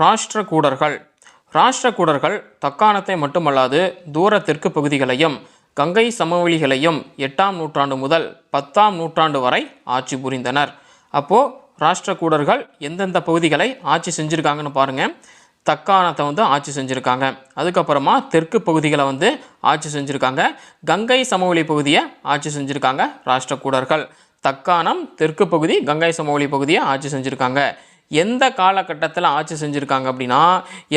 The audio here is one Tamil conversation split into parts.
ராஷ்டிரகூடர்கள். ராஷ்டிரகூடர்கள் தக்காணத்தை மட்டுமல்லாது தூர தெற்கு பகுதிகளையும் கங்கை சமவெளிகளையும் எட்டாம் நூற்றாண்டு முதல் பத்தாம் நூற்றாண்டு வரை ஆட்சி புரிந்தனர். அப்போது ராஷ்டிரகூடர்கள் எந்தெந்த பகுதிகளை ஆட்சி செஞ்சுருக்காங்கன்னு பாருங்கள் தக்காணத்தை வந்து ஆட்சி செஞ்சுருக்காங்க. அதுக்கப்புறமா தெற்கு பகுதிகளை வந்து ஆட்சி செஞ்சுருக்காங்க. கங்கை சமவெளி பகுதியை ஆட்சி செஞ்சுருக்காங்க ராஷ்டிரகூடர்கள். தக்காணம் தெற்கு பகுதி கங்கை சமவெளி பகுதியை ஆட்சி செஞ்சுருக்காங்க. எந்த காலகட்டத்தில் ஆட்சி செஞ்சுருக்காங்க அப்படின்னா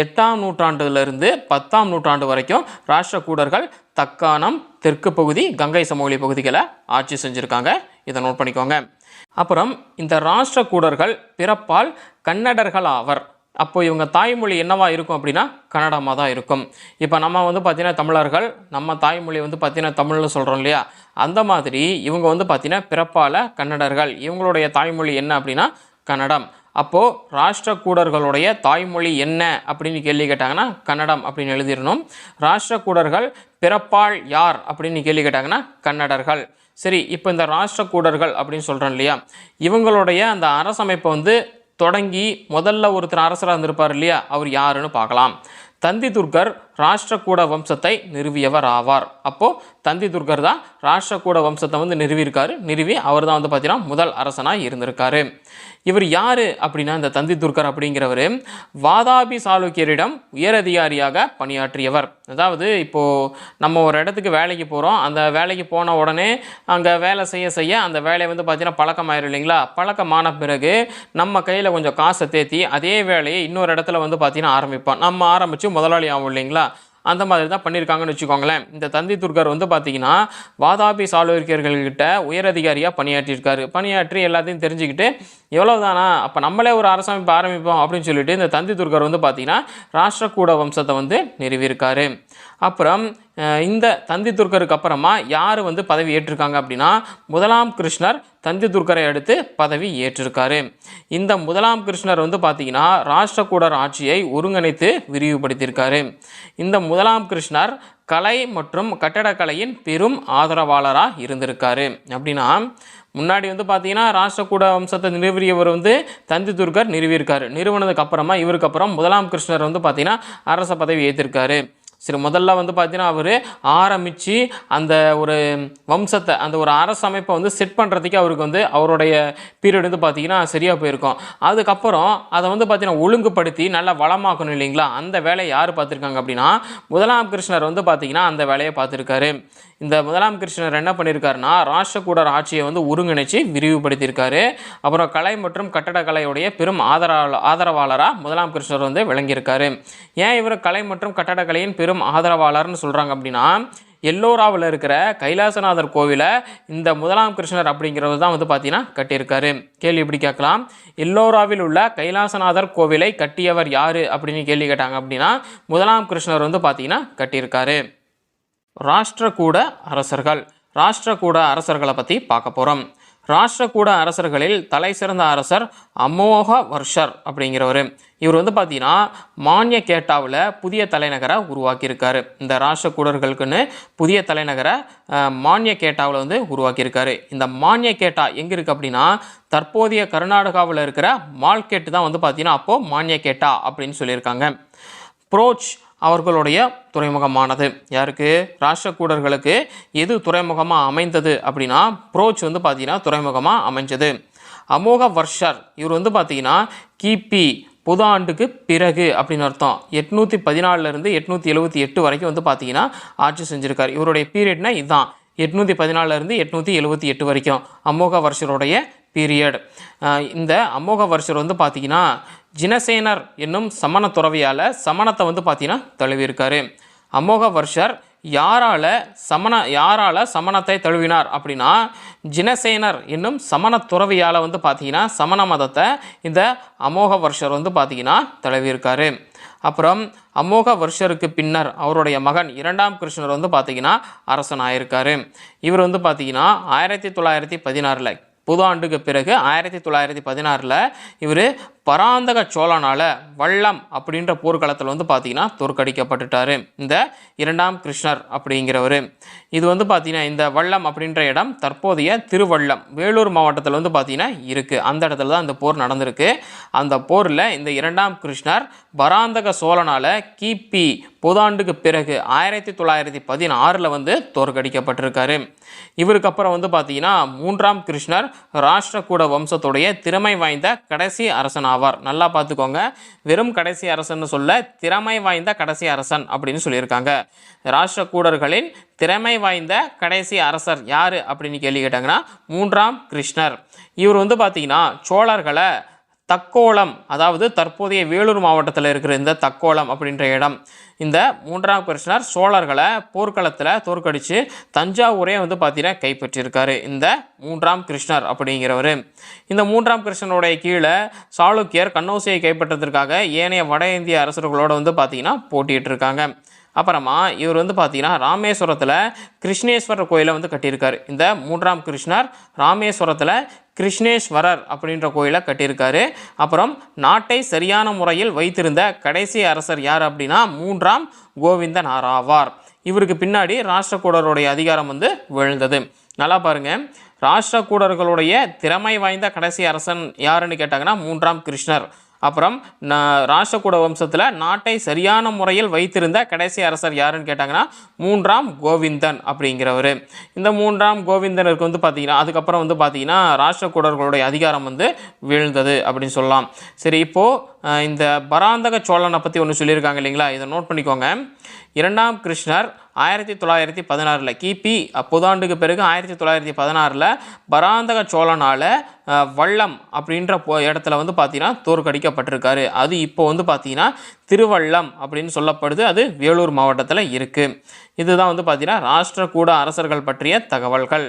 எட்டாம் நூற்றாண்டுலேருந்து பத்தாம் நூற்றாண்டு வரைக்கும் ராஷ்டிரகூடர்கள் தக்காணம் தெற்கு பகுதி கங்கை சமவெளி பகுதிகளை ஆட்சி செஞ்சுருக்காங்க. இதை நோட் பண்ணிக்கோங்க. அப்புறம் இந்த ராஷ்டிரகூடர்கள் பிறப்பால் கன்னடர்கள் ஆவர். அப்போ இவங்க தாய்மொழி என்னவா இருக்கும் அப்படின்னா கன்னடமாக தான் இருக்கும். இப்போ நம்ம வந்து பார்த்தீங்கன்னா தமிழர்கள் நம்ம தாய்மொழி வந்து பார்த்தீங்கன்னா தமிழ்னு சொல்கிறோம் இல்லையா? அந்த மாதிரி இவங்க வந்து பார்த்திங்கன்னா பிறப்பால கன்னடர்கள். இவங்களுடைய தாய்மொழி என்ன அப்படின்னா கன்னடம். அப்போது ராஷ்டிரக்கூடர்களுடைய தாய்மொழி என்ன அப்படின்னு கேள்வி கேட்டாங்கன்னா கன்னடம் அப்படின்னு எழுதிடணும். ராஷ்டிரக்கூடர்கள் பிறப்பால் யார் அப்படின்னு கேள்வி கேட்டாங்கன்னா கன்னடர்கள். சரி இப்போ இந்த ராஷ்டிரக்கூடர்கள் அப்படின்னு சொல்கிறோம் இல்லையா? இவங்களுடைய அந்த அரசமைப்பை வந்து தொடங்கி முதல்ல ஒருத்தர் அரசராக இருந்திருப்பார் இல்லையா? அவர் யாருன்னு பார்க்கலாம். தந்தி துர்கர் ராஷ்டிரகூட வம்சத்தை நிறுவியவர் ஆவார். அப்போது தந்தி துர்கர் தான் ராஷ்டிரகூட வம்சத்தை வந்து நிறுவியிருக்காரு. நிறுவி அவர் தான் வந்து பார்த்தீங்கன்னா முதல் அரசனாக இருந்திருக்காரு. இவர் யார் அப்படின்னா இந்த தந்தி துர்கர் அப்படிங்கிறவர் வாதாபி சாளுக்கியரிடம் உயரதிகாரியாக பணியாற்றியவர். அதாவது இப்போது நம்ம ஒரு இடத்துக்கு வேலைக்கு போகிறோம் அந்த வேலைக்கு போன உடனே அங்கே வேலை செய்ய செய்ய அந்த வேலையை வந்து பார்த்தீங்கன்னா பழக்கமாயிரும் இல்லைங்களா? பழக்கமான பிறகு நம்ம கையில் கொஞ்சம் காசை தேத்தி அதே வேலையை இன்னொரு இடத்துல வந்து பார்த்தீங்கன்னா ஆரம்பிப்போம். நம்ம ஆரம்பித்து முதலாளி ஆகும் இல்லைங்களா? அந்த மாதிரி தான் பண்ணியிருக்காங்கன்னு வச்சுக்கோங்களேன். இந்த தந்தி துர்கர் வந்து பார்த்தீங்கன்னா வாதாபி சாளுக்கியர்கள்கிட்ட உயரதிகாரியாக பணியாற்றியிருக்காரு. பணியாற்றி எல்லாத்தையும் தெரிஞ்சுக்கிட்டு எவ்வளோதானா அப்போ நம்மளே ஒரு அரசமைப்பு ஆரம்பிப்போம் அப்படின்னு சொல்லிட்டு இந்த தந்தி துர்கர் வந்து பார்த்தீங்கன்னா ராஷ்டிரகூட வம்சத்தை வந்து நிறுவியிருக்காரு. அப்புறம் இந்த தந்தி துர்கருக்கு அப்புறமா யார் வந்து பதவி ஏற்றிருக்காங்க அப்படின்னா முதலாம் கிருஷ்ணர் தந்தி துர்கரை அடுத்து பதவி ஏற்றிருக்காரு. இந்த முதலாம் கிருஷ்ணர் வந்து பார்த்தீங்கன்னா ராஷ்டிரகூடர் ஆட்சியை ஒருங்கிணைத்து விரிவுபடுத்தியிருக்காரு. இந்த முதலாம் கிருஷ்ணர் கலை மற்றும் கட்டடக்கலையின் பெரும் ஆதரவாளராக இருந்திருக்காரு. அப்படின்னா முன்னாடி வந்து பார்த்தீங்கன்னா ராஷ்டிரகூட வம்சத்தை நிறுவியவர் வந்து தந்தி துர்கர் நிறுவியிருக்காரு. நிறுவனதுக்கு அப்புறமா இவருக்கு அப்புறம் முதலாம் கிருஷ்ணர் வந்து பார்த்தீங்கன்னா அரச பதவி ஏற்றிருக்காரு சரி முதல்ல வந்து பார்த்தீங்கன்னா அவர் ஆரம்பித்து அந்த ஒரு வம்சத்தை அந்த ஒரு அரசமைப்பை வந்து செட் பண்ணுறதுக்கே அவருக்கு வந்து அவருடைய பீரியட் வந்து பார்த்தீங்கன்னா சரியாக போயிருக்கும். அதுக்கப்புறம் அதை வந்து பார்த்தீங்கன்னா ஒழுங்குபடுத்தி நல்லா வளமாக்கணும் இல்லைங்களா? அந்த வேலையை யார் பார்த்துருக்காங்க அப்படின்னா முதலாம் கிருஷ்ணர் வந்து பார்த்திங்கன்னா அந்த வேலையை பார்த்துருக்காரு. இந்த முதலாம் கிருஷ்ணர் என்ன பண்ணியிருக்காருன்னா ராஷ்டிரகூடர் ஆட்சியை வந்து ஒருங்கிணைச்சு விரிவுபடுத்தியிருக்காரு. அப்புறம் கலை மற்றும் கட்டடக்கலையுடைய பெரும் ஆதரவாள ஆதரவாளராக முதலாம் கிருஷ்ணர் வந்து விளங்கியிருக்காரு. ஏன் இவர் கலை மற்றும் கட்டடக்கலையின் பெரும் ஆதரவாளர்னு சொல்கிறாங்க அப்படின்னா எல்லோராவில் இருக்கிற கைலாசநாதர் கோவிலை இந்த முதலாம் கிருஷ்ணர் அப்படிங்கிறது தான் வந்து பார்த்தீங்கன்னா கட்டியிருக்காரு. கேள்வி இப்படி கேட்கலாம்? எல்லோராவில் உள்ள கைலாசநாதர் கோவிலை கட்டியவர் யார் அப்படின்னு கேள்வி கேட்டாங்க அப்படின்னா முதலாம் கிருஷ்ணர் வந்து பார்த்தீங்கன்னா கட்டியிருக்காரு. ராஷ்டிரகூட அரசர்கள். ராஷ்டிரகூட அரசர்களை பற்றி பார்க்க போகிறோம் ராஷ்டிரகூட அரசர்களில் தலை சிறந்த அரசர் அமோக வர்ஷர் அப்படிங்கிறவர். இவர் வந்து பார்த்தீங்கன்னா மானிய கேட்டாவில் புதிய தலைநகரை உருவாக்கியிருக்காரு. இந்த ராஷ்டிரகூடர்களுக்குன்னு புதிய தலைநகரை மானிய கேட்டாவில் வந்து உருவாக்கியிருக்காரு. இந்த மானிய கேட்டா எங்கே இருக்குது அப்படின்னா தற்போதைய கர்நாடகாவில் இருக்கிற மால்கேட்டு தான் வந்து பார்த்தீங்கன்னா அப்போது மானிய கேட்டா அப்படின்னு சொல்லியிருக்காங்க. ப்ரோச் அவர்களுடைய துறைமுகமானது. யாருக்கு? ராஷ்டிரக்கூடர்களுக்கு எது துறைமுகமாக அமைந்தது அப்படின்னா ப்ரோச் வந்து பார்த்தீங்கன்னா துறைமுகமாக அமைஞ்சது. அமோக வர்ஷர் இவர் வந்து பார்த்தீங்கன்னா கிபி புது ஆண்டுக்கு பிறகு அப்படின்னு அர்த்தம். எட்நூற்றி பதினாலிருந்து எட்நூற்றி எழுபத்தி எட்டு வரைக்கும் வந்து பார்த்தீங்கன்னா ஆட்சி செஞ்சுருக்கார். இவருடைய பீரியட்னா இதுதான் எட்நூற்றி பதினாலிருந்து எட்நூற்றி எழுபத்தி எட்டு வரைக்கும் அமோக வருஷருடைய பீரியட் இந்த அமோக வருஷர் வந்து பார்த்தீங்கன்னா ஜினசேனர் என்னும் சமண துறவியால் சமணத்தை வந்து பார்த்தீங்கன்னா தழுவியிருக்காரு. அமோக வருஷர் யாரால சமண யாரால சமணத்தை தழுவினார் அப்படின்னா ஜினசேனர் என்னும் சமண துறவியால் வந்து பார்த்தீங்கன்னா சமண மதத்தை இந்த அமோக வருஷர் வந்து பார்த்தீங்கன்னா தழுவியிருக்காரு. அப்புறம் அமோக வருஷருக்கு பின்னர் அவருடைய மகன் இரண்டாம் கிருஷ்ணர் வந்து பார்த்தீங்கன்னா அரசன் ஆயிருக்காரு இவர் வந்து பார்த்தீங்கன்னா ஆயிரத்தி தொள்ளாயிரத்தி பதினாறில் புது ஆண்டுக்கு பிறகு ஆயிரத்தி தொள்ளாயிரத்தி பதினாறில் இவர் பராந்தக சோழனால் வள்ளம் அப்படின்ற போர்க்களத்தில் வந்து பார்த்தீங்கன்னா தோற்கடிக்கப்பட்டுட்டாரு. இந்த இரண்டாம் கிருஷ்ணர் அப்படிங்கிறவர். இது வந்து பார்த்திங்கன்னா இந்த வள்ளம் அப்படின்ற இடம் தற்போதைய திருவள்ளம் வேலூர் மாவட்டத்தில் வந்து பார்த்தீங்கன்னா இருக்குது அந்த இடத்துல தான் இந்த போர் நடந்திருக்கு. அந்த போரில் இந்த இரண்டாம் கிருஷ்ணர் பராந்தக சோழனால் கிபி புதாண்டுக்கு பிறகு ஆயிரத்தி தொள்ளாயிரத்தி பதினாறில் வந்து தோற்கடிக்கப்பட்டிருக்காரு. இவருக்கு அப்புறம் வந்து பார்த்தீங்கன்னா மூன்றாம் கிருஷ்ணர் ராஷ்டிரகூட வம்சத்துடைய திறமை வாய்ந்த கடைசி அரசன் ஆவார். நல்லா பார்த்துக்கோங்க. வெறும் கடைசி அரசன் சொல்ல திறமை வாய்ந்த கடைசி அரசன் அப்படின்னு சொல்லியிருக்காங்க. ராஷ்டிரகூடர்களின் திறமை வாய்ந்த கடைசி அரசர் யார் அப்படின்னு கேள்வி கேட்டாங்கன்னா மூன்றாம் கிருஷ்ணர். இவர் வந்து பார்த்தீங்கன்னா சோழர்களை தக்கோளம் அதாவது தற்போதைய வேலூர் மாவட்டத்தில் இருக்கிற இந்த தக்கோலம் அப்படின்ற இடம். இந்த மூன்றாம் கிருஷ்ணர் சோழர்களை போர்க்களத்தில் தோற்கடித்து தஞ்சாவூரே வந்து பார்த்தீங்கன்னா கைப்பற்றியிருக்காரு இந்த மூன்றாம் கிருஷ்ணர் அப்படிங்கிறவர். இந்த மூன்றாம் கிருஷ்ணனுடைய கீழே சாளுக்கியர் கண்ணோசியை கைப்பற்றதற்காக ஏனைய வட இந்திய அரசர்களோட வந்து பார்த்தீங்கன்னா போட்டிகிட்டு இருக்காங்க அப்புறமா இவர் வந்து பார்த்தீங்கன்னா ராமேஸ்வரத்தில் கிருஷ்ணேஸ்வரர் கோயிலை வந்து கட்டியிருக்காரு. இந்த மூன்றாம் கிருஷ்ணர் ராமேஸ்வரத்தில் கிருஷ்ணேஸ்வரர் அப்படின்ற கோயிலை கட்டியிருக்காரு. அப்புறம் நாட்டை சரியான முறையில் வைத்திருந்த கடைசி அரசர் யார் அப்படின்னா மூன்றாம் கோவிந்தன் ஆவார். இவருக்கு பின்னாடி ராஷ்டிரகூடருடைய அதிகாரம் வந்து விழுந்தது. நல்லா பாருங்க. ராஷ்டிரகூடர்களுடைய திறமை வாய்ந்த கடைசி அரசன் யாருன்னு கேட்டாங்கன்னா மூன்றாம் கிருஷ்ணர். அப்புறம் ராஷ்டிரகூட வம்சத்தில் நாட்டை சரியான முறையில் வைத்திருந்த கடைசி அரசர் யாருன்னு கேட்டாங்கன்னா மூன்றாம் கோவிந்தன் அப்படிங்கிறவர். இந்த மூன்றாம் கோவிந்தனுக்கு வந்து பார்த்திங்கன்னா அதுக்கப்புறம் வந்து பார்த்தீங்கன்னா ராஷ்டிரகூடர்களுடைய அதிகாரம் வந்து வீழ்ந்தது அப்படின்னு சொல்லலாம். சரி இப்போது இந்த பராந்தக சோழனை பற்றி ஒன்று சொல்லியிருக்காங்க இல்லைங்களா? இதை நோட் பண்ணிக்கோங்க. இரண்டாம் கிருஷ்ணர் ஆயிரத்தி தொள்ளாயிரத்தி பதினாறில் கிபி புதாண்டுக்கு பிறகு ஆயிரத்தி தொள்ளாயிரத்தி பதினாறில் பராந்தக சோழனால் வள்ளம் அப்படின்ற போ இடத்துல வந்து பார்த்தீங்கன்னா தோற்கடிக்கப்பட்டிருக்காரு. அது இப்போ வந்து பார்த்தீங்கன்னா திருவள்ளம் அப்படின்னு சொல்லப்படுது. அது வேலூர் மாவட்டத்தில் இருக்குது இதுதான் வந்து பார்த்தீங்கன்னா ராஷ்டிரகூட அரசர்கள் பற்றிய தகவல்கள்.